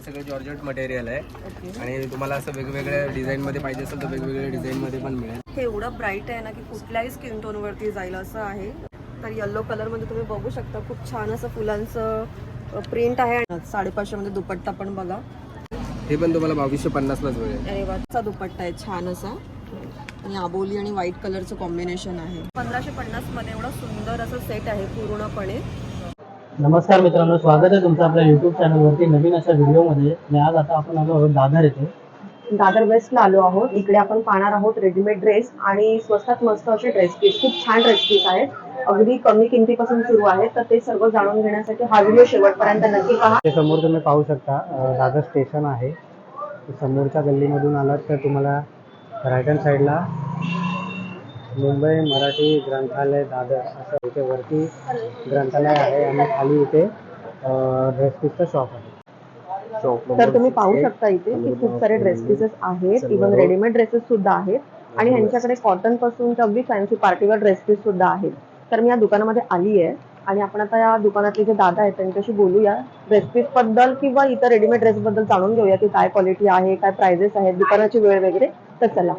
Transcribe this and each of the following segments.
सगळं georgette material आहे. आणि तुम्हाला असं वेगवेगळ्या डिझाईन मध्ये पाहिजे असेल तर वेगवेगळ्या डिझाईन मध्ये पण मिळेल. हे एवढं ब्राईट आहे ना की कुठल्याही स्किन टोन वरती जाईल असं आहे. तर येल्लो कलरमध्ये तुम्ही बघू शकता खूप छान असं फुलांचं प्रिंट आहे. साडेपाचशे मध्ये दुपट्टा पण बघा. हे पण तुम्हाला बावीसशे पन्नासलाच मिळेल. अरे वाचा दुपट्टा आहे छान असा. आणि आबोली आणि व्हाईट कलरचं कॉम्बिनेशन आहे. पंधराशे पन्नासमध्ये एवढं सुंदर असं सेट आहे पूर्णपणे. नमस्कार मित्रांनो स्वागत आहे तुमचं आपल्या युट्यूब चॅनलवरती नवीन अशा व्हिडिओमध्ये आणि आज आता आपण आलो आहोत दादर येथे. दादर वेस्टला आलो आहोत. इकडे आपण पाहणार आहोत रेडीमेड ड्रेस आणि स्वस्तात मस्त असे ड्रेस पीस खूप छान ड्रेस पीस आहेत. अगदी कमी किमतीपासून सुरू आहेत. तर ते सर्व जाणून घेण्यासाठी हा व्हिडिओ शेवटपर्यंत नक्की पहा. ते समोर तुम्ही पाहू शकता अं, दादर स्टेशन आहे. समोरच्या गल्लीमधून आलात तर तुम्हाला राईट हँड साईडला मुंबई मराठी ग्रंथालय दादर असं इथे वरती ग्रंथालय आहे आणि खाली इथे ड्रेस पीसचं शॉप आहे. तर तुम्ही पाहू शकता इथे की खूप सारे ड्रेस पीसेस आहेत इव्हन रेडीमेड ड्रेसेस सुद्धा आहेत आणि ह्यांच्याकडे कॉटनपासून तर अगदी फॅन्सी पार्टीवर ड्रेस पीस सुद्धा आहेत. तर मी या दुकानामध्ये आली आहे आणि आपण आता या दुकानातले जे दादा आहेत त्यांच्याशी बोलूया. ड्रेस पीसबद्दल किंवा इतर रेडीमेड ड्रेस बद्दल जाणून घेऊया की काय क्वालिटी आहे काय प्राइजेस आहेत दुकानाची वेळ वगैरे. तर चला.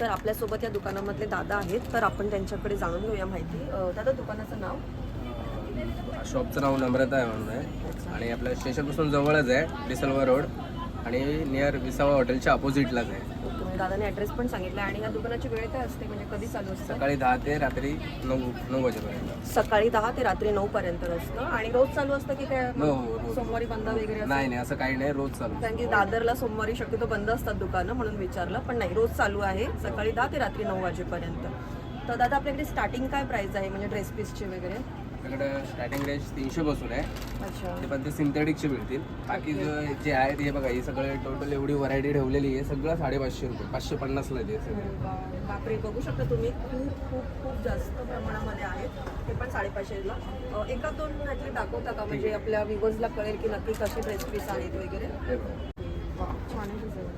तर आपल्यासोबत या दुकानामधले दादा आहेत तर आपण त्यांच्याकडे जाणून घेऊया माहिती. दादा दुकानाचं नाव? शॉपचं नाव नम्रता आहे म्हणून आहे. आणि आपल्या स्टेशनपासून जवळच आहे डिसलवा रोड. आणि नियर विसावा हॉटेलच्या अपोजिटलाच आहे. दादाने ॲड्रेस पण सांगितला आणि या दुकानाची वेळ काय असते? म्हणजे कधी चालू असतं? सकाळी दहा ते रात्री नऊ नऊ वाजेपर्यंत. सकाळी दहा ते रात्री नऊ पर्यंत असतं आणि रोज चालू असतं की काय हो, हो, रोज. सोमवारी बंद वगैरे असतं? नाही नाही असं काही नाही रोज चालू कारण की दादरला सोमवारी शक्यतो बंद असतात दुकानं म्हणून विचारलं पण नाही रोज चालू आहे. सकाळी दहा ते रात्री नऊ वाजेपर्यंत. तर दादा आपल्याकडे स्टार्टिंग काय प्राइस आहे? म्हणजे ड्रेस पीसचे वगैरे? आपल्याकडे स्टार्टिंग रेंज तीनशे पासून आहे. अच्छा. ते पण ते सिंथेटिकचे मिळतील. बाकी जो- जे आहेत हे बघा हे सगळे टोटल एवढी व्हरायटी ठेवलेली आहे सगळं साडेपाचशे रुपये पाचशे पन्नासला आहे ते सगळे. बापरे बघू शकता तुम्ही खूप खूप खूप जास्त प्रमाणामध्ये आहेत. ते पण साडेपाचशेला अं, एका दोन ह्यातले दाखवता का? म्हणजे आपल्या विवोजला कळेल की नक्की कसे ड्रेस पीस आहेत वगैरे. हे बघा. वा, छान आहे design.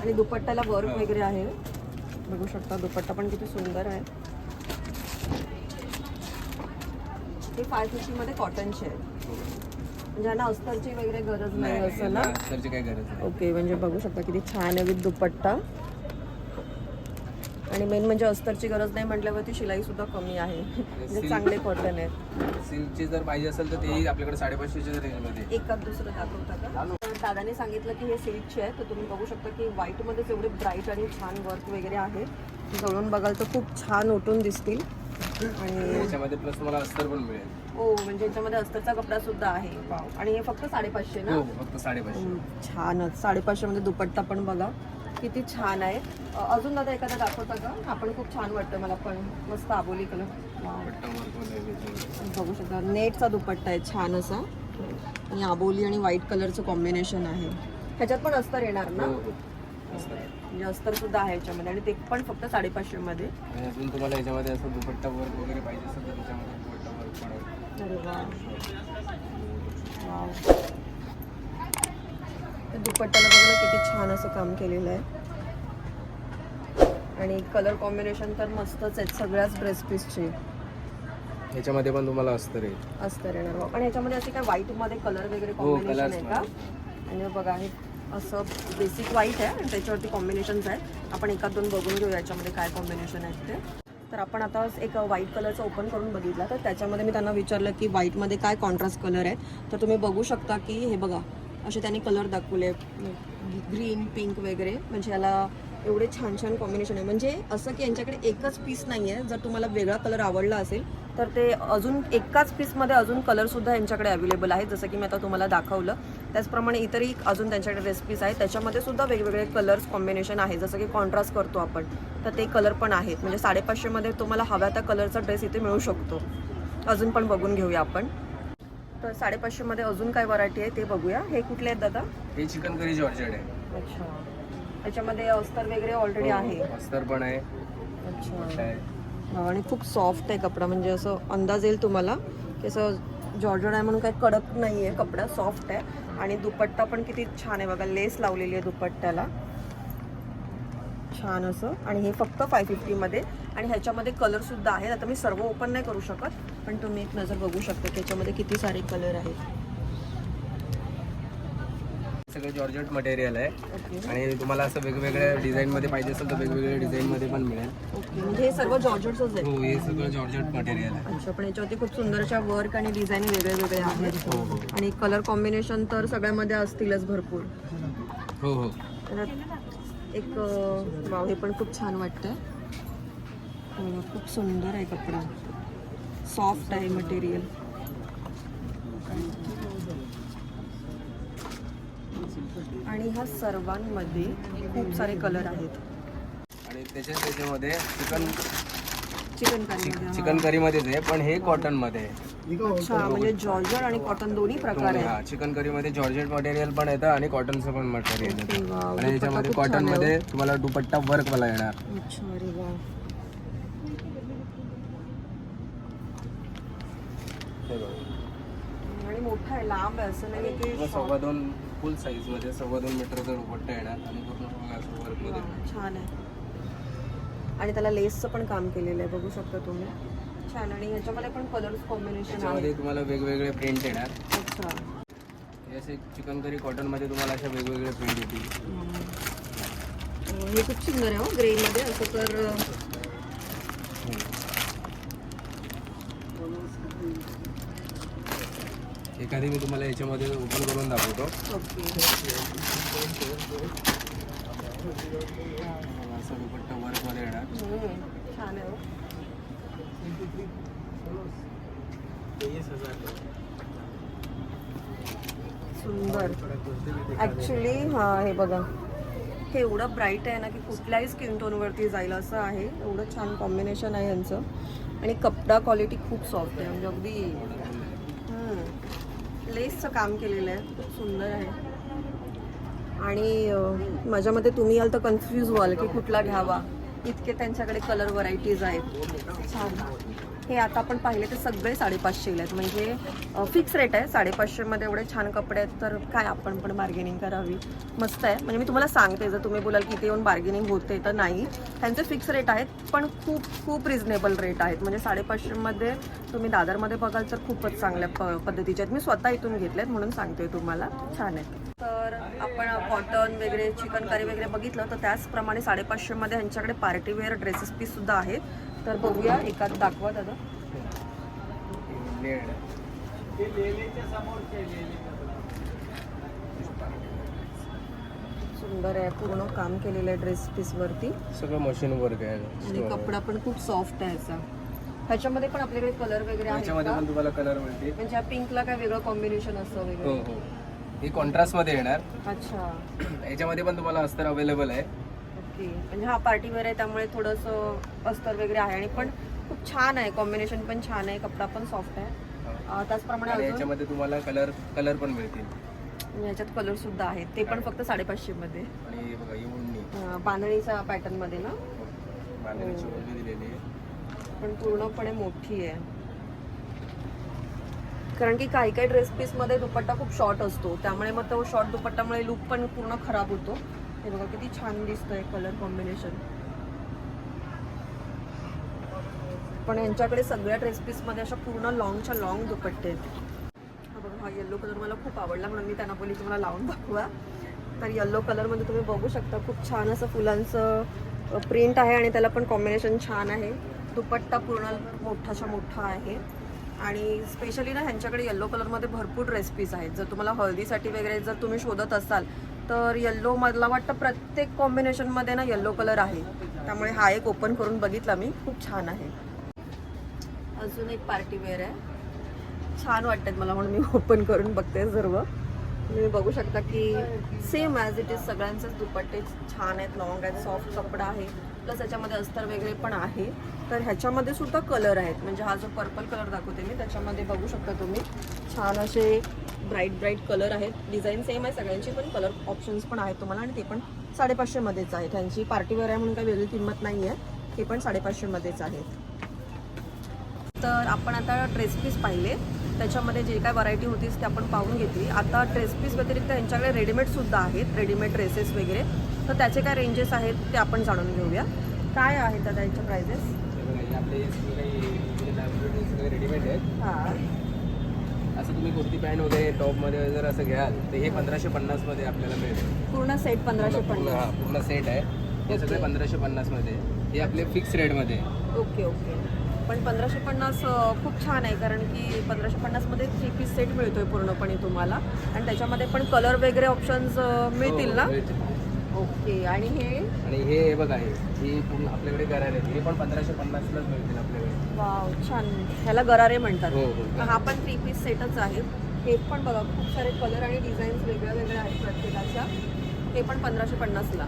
आणि दुपट्ट्याला वर्क वगैरे आहे. बघू शकता दुपट्टा पण किती सुंदर आहे. हे फाय फिफ्टी मध्ये कॉटनचे आहे म्हणजे यांना अस्तरची वगैरे गरज नाही असं ना? काही गरज ओके म्हणजे बघू शकता किती छान आहे विथ दुपट्टा. आणि मेन म्हणजे अस्तरची गरज नाही म्हटल्यावरती शिलाई सुद्धा कमी आहे. म्हणजे चांगले कॉटन आहेत. सिल्कची जर पाहिजे असेल तर तेही आपल्याकडे साडेपाचशेच्या रेंजमध्ये एकात दुसरं दाखवता का? दादाने सांगितलं की हे सिल्कचे आहे तर तुम्ही बघू शकता की व्हाईटमध्येच एवढे ब्राईट आणि छान वर्क वगैरे आहे. जवळून बघाल तर खूप छान उठून दिसतील. आणि याच्यामध्ये प्लस तुम्हाला अस्तर पण मिळेल. हो म्हणजे याच्यामध्ये अस्तरचा कपडा सुद्धा आहे. आणि हे फक्त साडेपाचशे ना? हो फक्त साडेपाचशे. छानच. साडेपाचशे मध्ये दुपट्टा पण बघा. किती छान आहे. अजून दादा एखादा दाखवता का? हा पण खूप छान वाटतं मला पण. मस्त आबोली कलर. बघू शकता. नेटचा दुपट्टा आहे छान असा. आणि आबोली आणि व्हाईट कलरचं कॉम्बिनेशन आहे. ह्याच्यात पण अस्तर येणार ना? हो, हो. अस्तर. म्हणजे अस्तर सुद्धा आहे ह्याच्यामध्ये. आणि ते पण फक्त साडेपाचशे मध्ये. अजून तुम्हाला याच्यामध्ये असं दुपट्टा वर्क वगैरे पाहिजे असेल तर त्याच्यामध्ये दुपट्टा वर्क पण आहे. दुपट्ट्याला बघा ना किती छान असं काम केलेलं आहे. आणि कलर कॉम्बिनेशन तर मस्तच आहेत सगळ्याच ड्रेस पीसचे याच्यामध्ये पण तुम्हाला अस्तर येईल. अस्तर येणार. आणि याच्यामध्ये असे काय व्हाईटमध्ये कलर वगैरे हो, कॉम्बिनेशन colours आहे का? आणि बघा हे असं बेसिक व्हाईट आहे आणि त्याच्यावरती कॉम्बिनेशन्स आहेत. आपण एकात दोन बघून घेऊ याच्यामध्ये काय कॉम्बिनेशन आहेत ते. तर आपण आता एक व्हाईट कलरचं ओपन करून बघितला. तर त्याच्यामध्ये मी त्यांना विचारलं की व्हाईटमध्ये काय कॉन्ट्रास्ट कलर आहेत. तर तुम्ही बघू शकता की हे बघा असे त्यांनी कलर दाखवले ग्रीन पिंक वगैरे. म्हणजे याला एवढे छान छान कॉम्बिनेशन आहे. म्हणजे असं की यांच्याकडे एकच पीस नाही आहे जर तुम्हाला वेगळा कलर आवडला असेल तर ते अजून एकाच पीसमध्ये अजून कलरसुद्धा यांच्याकडे अवेलेबल आहेत. जसं की मी आता तुम्हाला दाखवलं. त्याचप्रमाणे इतरही अजून त्यांच्याकडे रेसिपीज आहेत. त्याच्यामध्ये सुद्धा वेगवेगळे कलर्स कॉम्बिनेशन आहे. जसं की कॉन्ट्रास्ट करतो आपण तर ते कलर पण आहेत. म्हणजे साडेपाचशेमध्ये तुम्हाला हव्या त्या कलरचा ड्रेस इथे मिळू शकतो. अजून पण बघून घेऊया आपण. तर साडेपाचशेमध्ये अजून काय व्हरायटी आहे ते बघूया. हे कुठले आहेत दादा? हे चिकन करी जॉर्जेट आहे. अच्छा. त्याच्यामध्ये अस्तर वगैरे ऑलरेडी आहे. अस्तर पण आहे. अच्छा. आहे. हा, आणि खूप सॉफ्ट आहे कपडा. म्हणजे असं अंदाज येईल तुम्हाला की असं जॉर्जन आहे म्हणून काही कडक नाही आहे कपडा सॉफ्ट आहे. आणि दुपट्टा पण किती छान आहे बघा. लेस लावलेली आहे दुपट्ट्याला. छान असं. आणि हे फक्त फाय फिफ्टीमध्ये आणि ह्याच्यामध्ये कलरसुद्धा आहेत. आता मी सर्व ओपन नाही करू शकत पण तुम्ही एक नजर बघू शकता की याच्यामध्ये किती सारे कलर आहेत. सगळं जॉर्जेट मटेरियल आहे. आणि तुम्हाला असं वेगवेगळ्या डिझाईन मध्ये पाहिजे असेल तर वेगवेगळ्या डिझाईन मध्ये पण मिळेल. म्हणजे हे सर्व जॉर्जेटच आहेत. हो हे सगळं जॉर्जेट मटेरियल आहे. अच्छा पण याच्यावरती खूप सुंदर अशा वर्क आणि डिझाईन वेगळे वेगळे आहेत. हो हो. आणि कलर कॉम्बिनेशन तर सगळ्यामध्ये असतीलच भरपूर. हो हो. एक वाव हे पण खूप छान वाटतंय. खूप सुंदर आहे कपडा. सॉफ्ट आहे मटेरियल आणि ह्या सर्वांमध्ये खूप सारे कलर आहेत. आणि त्याच्या त्याच्यामध्ये chicken chicken curry chicken curry मध्येच आहे पण हे कॉटनमध्ये आहे. अच्छा म्हणजे जॉर्जर आणि कॉटन दोन्ही प्रकार हा आहेत. चिकन करी मध्ये जॉर्जेट मटेरियल पण येतं आणि कॉटनचं पण मटेरियल येतं. आणि याच्यामध्ये दुपट्टा खूप कॉटन छान आहे मध्ये तुम्हाला दुपट्टा वर्क वाला येणार अच्छा अरे वा हे बघा. आणि मोठा आहे लांब आहे असं नाही की सव्वा दोन फुल साईजमध्ये सव्वा दोन मीटरचा दुपट्टा येणार आणि पूर्ण वर्कमध्ये. छान आहे. आणि त्याला लेसचं पण काम केलेलं आहे बघू शकता तुम्ही. छान आणि ह्याच्यामध्ये पण कलर्स कॉम्बिनेशन आहे. तुम्हाला वेगवेगळे प्रिंट येणार. अच्छा. हे असे चिकन करी कॉटनमध्ये तुम्हाला अशा वेगवेगळे प्रिंट येतील. हे खूप सुंदर आहे हो. ग्रेमध्ये असं तर एखादी मी तुम्हाला याच्यामध्ये ओपन करून दाखवतो. असं दुपट्टा येणार. छान आहे सुंदर. ॲक्च्युली हा हे बघा. हे एवढं ब्राईट आहे ना की कुठल्याही स्किन टोनवरती जाईल असं आहे. एवढं छान कॉम्बिनेशन आहे यांचं. आणि कपडा क्वालिटी खूप सॉफ्ट आहे. म्हणजे अगदी लेसचं काम केलेलं आहे. खूप सुंदर आहे. आणि माझ्या मते तुम्ही याल तर कन्फ्यूज व्हाल की कुठला घ्यावा. इतके त्यांच्याकडे कलर व्हरायटीज आहेत. छान. हे आता आपण पाहिले ते सगळे साडेपाचशेला आहेत म्हणजे फिक्स रेट आहे. साडेपाचशेमध्ये एवढे छान कपडे आहेत तर काय आपण पण बार्गेनिंग करावी. मस्त आहे. म्हणजे मी तुम्हाला सांगते जर तुम्ही बोलाल की इथे येऊन बार्गेनिंग होते तर नाही. त्यांचे फिक्स रेट आहेत पण खूप खूप रिझनेबल रेट आहेत. म्हणजे साडेपाचशेमध्ये तुम्ही दादरमध्ये बघाल तर खूपच चांगल्या प पद्धतीचे आहेत. मी स्वतः इथून घेतलेत म्हणून सांगते तुम्हाला. छान आहेत. तर आपण कॉटन वगैरे चिकन करी वगैरे बघितलं तर त्याचप्रमाणे साडेपाचशेमध्ये ह्यांच्याकडे पार्टीवेअर ड्रेसेस पीस सुद्धा आहेत. तर बघूया एखाद दाखवा दादा. सुंदर आहे पूर्ण काम केलेलं आहे ड्रेस पीसवरती सगळं मशीन वर्क आणि आहे कपडा पण खूप सॉफ्ट आहे याचा ह्याच्यामध्ये पण आपल्याकडे कलर वगैरे का? पण तुम्हाला कलर मिळतील. म्हणजे ह्या पिंकला काय वेगळं कॉम्बिनेशन असतं हो वगैरे? हो हे. कॉन्ट्रास्टमध्ये येणार. अच्छा. याच्यामध्ये पण तुम्हाला अस्तर अवेलेबल आहे. ओके म्हणजे हा पार्टीवेअर आहे त्यामुळे थोडंसं अस्तर वगैरे आहे. आणि पण खूप छान आहे कॉम्बिनेशन पण छान आहे कपडा पण सॉफ्ट आहे. अं, त्याचप्रमाणे आणि अजून याच्यामध्ये तुम्हाला कलर कलर पण मिळतील. याच्यात कलर सुद्धा आहेत. ते पण फक्त साडेपाचशे मध्ये. आणि हे बघा ही उडणी. अं, बांधणीच्या पॅटर्नमध्ये ना? बांधण्याची उडणी दिलेली आहे. पण पूर्णपणे मोठी आहे. कारण की काही काही ड्रेस पीसमध्ये दुपट्टा खूप शॉर्ट असतो. त्यामुळे मग तो शॉर्ट दुपट्टामुळे लुक पण पूर्ण खराब होतो. हे बघा किती छान दिसतंय कलर कॉम्बिनेशन पण यांच्याकडे सगळ्या ड्रेस अशा पूर्ण लॉंगच्या लॉंग दुपट्टे आहेत. हा बघा हा येल्लो कलर मला खूप आवडला म्हणून मी त्यांना बोली की मला लावून दाखवा. तर येल्लो कलरमध्ये तुम्ही बघू शकता खूप छान असं फुलांचं प्रिंट आहे आणि त्याला पण कॉम्बिनेशन छान आहे. दुपट्टा पूर्ण मोठाच्या मोठा आहे. आणि स्पेशली ना ह्यांच्याकडे येल्लो कलरमध्ये भरपूर ड्रेस पीस आहेत. जर तुम्हाला हळदीसाठी वगैरे जर तुम्ही शोधत असाल तर येल्लो मला वाटतं प्रत्येक कॉम्बिनेशनमध्ये ना येल्लो कलर आहे. त्यामुळे हा एक ओपन करून बघितला मी. खूप छान आहे. अजून एक पार्टी वेअर आहे. छान वाटतात मला म्हणून मी ओपन करून बघते सर्व. तुम्ही बघू शकता की सेम ॲज इट इज सगळ्यांचेच दुपट्टे छान आहेत लॉंग आहेत सॉफ्ट कपडा आहे. प्लस याच्यामध्ये अस्तर वगैरे पण आहे. तर ह्याच्यामध्ये सुद्धा कलर आहेत. म्हणजे हा जो पर्पल कलर दाखवते मी त्याच्यामध्ये बघू शकता तुम्ही. छान असे ब्राईट ब्राईट कलर आहेत. डिझाईन सेम आहे सगळ्यांची पण कलर ऑप्शन्स पण आहेत तुम्हाला आणि ते पण साडेपाचशेमध्येच आहेत. ह्यांची पार्टीवेअर आहे म्हणून काही वेगळी किंमत नाही आहे ते पण साडेपाचशेमध्येच आहेत. तर आपण आता ड्रेस पीस पाहिले. त्याच्यामध्ये जे काय व्हरायटी होतीच ते आपण पाहून घेतली. आता ड्रेस पीस व्यतिरिक्त यांच्याकडे रेडीमेड सुद्धा आहेत रेडीमेड ड्रेसेस वगैरे. तर त्याचे काय रेंजेस आहेत ते आपण जाणून घेऊया. काय आहेत दादा यांच्या सगळे रेडीमेड आहेत. हां. असं तुम्ही कुर्ती पॅन्ट वगैरे टॉपमध्ये जर असं घ्याल तर हे पंधराशे पन्नासमध्ये आपल्याला मिळेल. पूर्ण सेट पंधराशे पूर्ण पन्नास. हा पूर्ण सेट आहे. हे सगळे. पंधराशे पन्नासमध्ये. हे आपले फिक्स रेटमध्ये ओके ओके. पण पंधराशे पन्नास अं, खूप छान आहे कारण की पंधराशे पन्नासमध्ये थ्री पीस सेट मिळतोय पूर्णपणे तुम्हाला. आणि त्याच्यामध्ये पण कलर वगैरे ऑप्शन्स मिळतील ना? ओके आणि हे? आणि हे हे बघा हे ही पूर्ण आपल्याकडे गरार आहेत. हे पण पंधराशे पन्नासलाच मिळतील आपल्याकडे. वाव छान. ह्याला गरारे म्हणतात. हो हो. हा पण थ्री पीस सेटच आहे. हे पण बघा खूप सारे कलर आणि डिझाईन्स वेगळ्या वेगळ्या आहेत प्रत्येकाच्या. हे पण पंधराशे पन्नासला.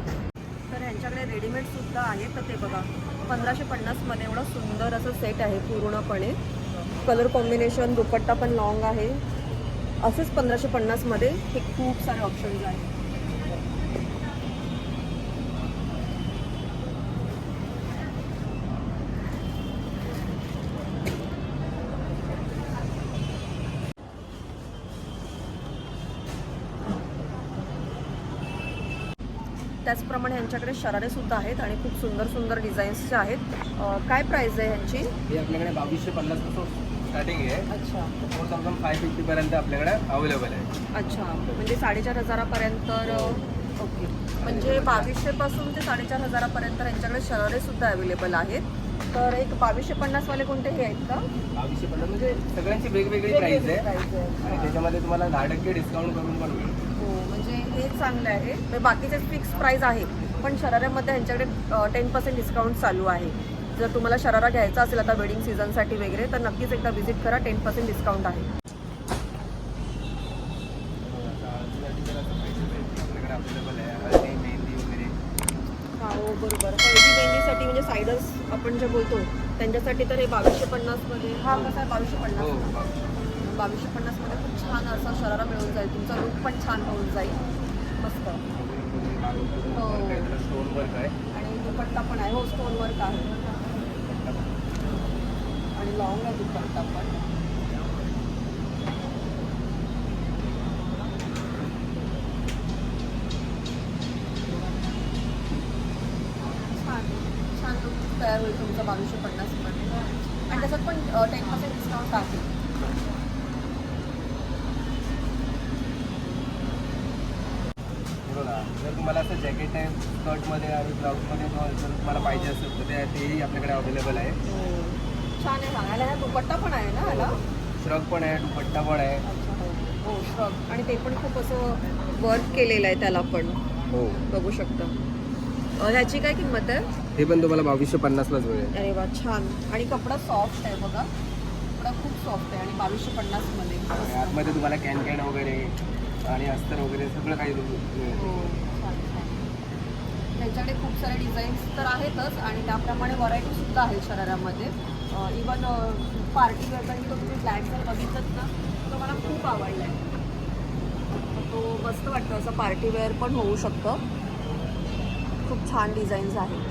तर ह्यांच्याकडे रेडीमेड सुद्धा आहे. तर ते बघा पंधराशे पन्नासमध्ये एवढं सुंदर असं सेट आहे पूर्णपणे. कलर कॉम्बिनेशन दुपट्टा पण लॉंग आहे. असेच पंधराशे पन्नासमध्ये हे खूप सारे ऑप्शन्स आहेत. ह्यांच्याकडे शरारे सुद्धा आहेत आणि खूप सुंदर सुंदर डिझाईन्सचे आहेत. काय प्राइस आहे ह्यांची? हे आपल्याकडे बावीसशे पन्नासपासून स्टार्टिंग आहे. अच्छा. फोर थाउजंड फाय फिफ्टीपर्यंत आपल्याकडे अवेलेबल आहे. अच्छा. म्हणजे साडेचार हजारापर्यंत ओके. म्हणजे बावीसशेपासून ते साडेचार हजारापर्यंत यांच्याकडे शरारे सुद्धा अवेलेबल आहेत. तर एक बावीसशे पन्नासवाले कोणते हे आहेत का? बावीसशे पन्नास म्हणजे सगळ्यांची वेगवेगळी प्राइस आहे. आणि त्याच्यामध्ये तुम्हाला दहा टक्के डिस्काउंट करून पण मिळेल. हो म्हणजे हे चांगलं आहे. म्हणजे बाकीचे फिक्स प्राईस आहे पण शराऱ्यामध्ये ह्यांच्याकडे टेन पर्सेंट डिस्काउंट चालू आहे. जर तुम्हाला शरारा घ्यायचा असेल आता वेडिंग सीझनसाठी वगैरे तर नक्कीच एकदा व्हिजिट करा टेन पर्सेंट डिस्काउंट आहे. हा हो बरोबर. हळदी मेहंदीसाठी म्हणजे सायडर्स आपण जे बोलतो त्यांच्यासाठी तर हे बावीसशे पन्नासमध्ये हा कसा आहे? बावीसशे हो पन्नास. बावीसशे पन्नासमध्ये खूप छान असा शरारा मिळून जाईल. तुमचा लुक पण छान होऊन जाईल. मस्त. हो. स्टोन वर्क आहे. आणि दुपट्टा पण आहे. हो स्टोन वर्क आहे. आणि लॉंग आहे दुपट्टा पण. छान छान तयार होईल तुमचा बावीसशे पन्नासमध्ये आणि त्याच्यात पण टेन पर्सेंट डिस्काउंट आहे हे बघा जर तुम्हाला असं जॅकेट आहे स्कर्टमध्ये आणि ब्लाऊजमध्ये जर तुम्हाला पाहिजे असेल तर ते तेही आपल्याकडे अवेलेबल आहे. छान आहे सांगायला दुपट्टा पण आहे ना ह्याला? श्रग पण आहे दुपट्टा पण आहे. हो श्रग. आणि ते पण खूप असं वर्क केलेलं आहे त्याला पण. हो. बघू शकता. अ, ह्याची काय किंमत आहे? हे पण तुम्हाला बावीसशे पन्नासलाच मिळेल. अरे वा छान. आणि कपडा सॉफ्ट आहे बघा. कपडा खूप सॉफ्ट आहे आणि बावीसशे पन्नासमध्ये. आणि आतमध्ये तुम्हाला कॅन कॅन वगैरे. आणि अस्तर वगैरे सगळं काही हो त्यांच्याकडे खूप सारे डिझाईन्स तर आहेतच आणि त्याप्रमाणे व्हरायटी सुद्धा आहेत शरारामध्ये. इवन पार्टी वेअर तो तुम्ही ब्लॅक जर बघितलं ना तो मला खूप आवडला आहे तो मस्त वाटतो असं पार्टी वेअर पण होऊ शकतं. खूप छान डिझाईन्स आहेत.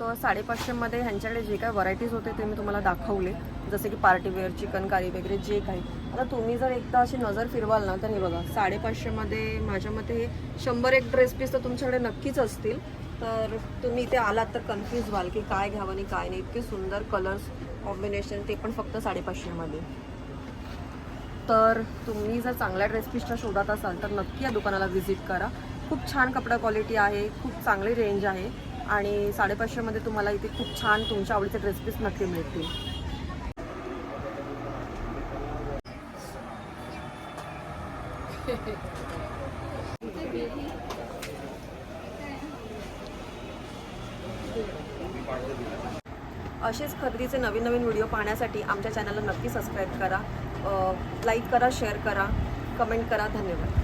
तर साडेपाचशेमध्ये ह्यांच्याकडे जे काय व्हरायटीज होते ते मी तुम्हाला दाखवले. जसे की पार्टीवेअर चिकनकारी वगैरे जे काही. आता तुम्ही जर एकदा अशी नजर फिरवाल ना तर हे बघा साडेपाचशेमध्ये माझ्या मते हे शंभर एक ड्रेस पीस तर तुमच्याकडे नक्कीच असतील. तर तुम्ही इथे आलात तर कन्फ्यूज व्हाल की काय घ्यावं आणि काय नाही. इतके सुंदर कलर्स कॉम्बिनेशन ते पण फक्त साडेपाचशेमध्ये तर तुम्ही जर चांगल्या ड्रेस पीसच्या शोधात असाल तर नक्की या दुकानाला व्हिजिट करा. खूप छान कपडा क्वालिटी आहे खूप चांगली रेंज आहे आणि साडेपाचशेमध्ये तुम्हाला इथे खूप छान तुमच्या आवडीचे ड्रेस पीस नक्की मिळतील. असेच खरेदीचे नवीन नवीन व्हिडिओ पाहण्यासाठी आमच्या चॅनलला नक्की सबस्क्राईब करा लाईक करा शेअर करा कमेंट करा धन्यवाद.